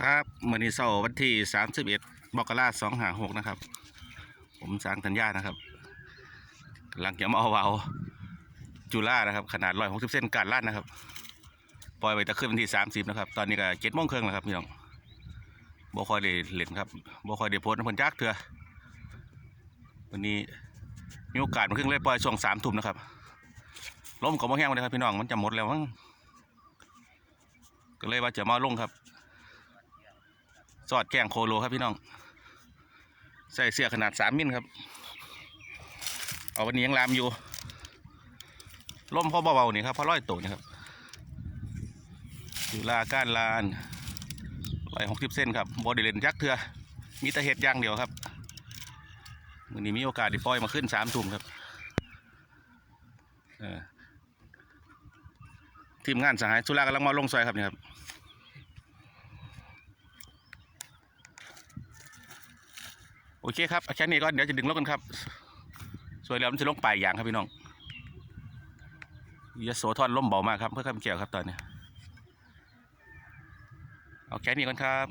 ครับมื่อนี้เสาร์วันที่สามสิบเอ็ดมกราสองหาหกนะครับ ผมสร้างธัญญานะครับกำลังจะมาเอาเอาจุฬานะครับ ขนาดร้อยหกสิบเซนการลั่นะครับ ปล่อยไว้ตะขึ้นวันที่สามสิบนะครับ ตอนนี้ก็เจ็ดโมงครึ่งแล้วครับพี่น้องบ่คอยได้เล่นครับบ่คอยได้โพสต์น้ำเพันจักเถื่อวันนี้มีโอกาสมาครึ่งเลยปล่อยช่วงสามทุ่มนะครับล้มกับบ่แห้งเลยครับพี่น้องมันจะหมดแล้วมั้งก็เลยว่าจะมาลงครับ สอดแกงโคโลครับพี่น้อง ใส่เสื้อขนาดสามมิลครับ เอาวันนี้ยังลามอยู่ล่มพ่อเบาๆนี่ครับพ่อร้อยโตนี่ครับอยู่ลาก้านลานร้อยหกสิบเส้นครับบอดีเลนยักษ์เถื่อมีแต่เห็ดย่างเดียวครับวันนี้มีโอกาสได้ปล่อยมาขึ้นสามทุ่มครับทีมงานสหายสุรากำลังมาลงซอยครับนี่ครับ อเคครับเอาแค่นี้ก็เดี๋ยวจะดึงรถกันครับ สวยแล้วมันจะลงปลายยางครับพี่น้องยโสธรล่มเบามากครับ เพื่อข้ามเกี่ยวครับตอนนี้ เอาแค่นี้ก่อนครับ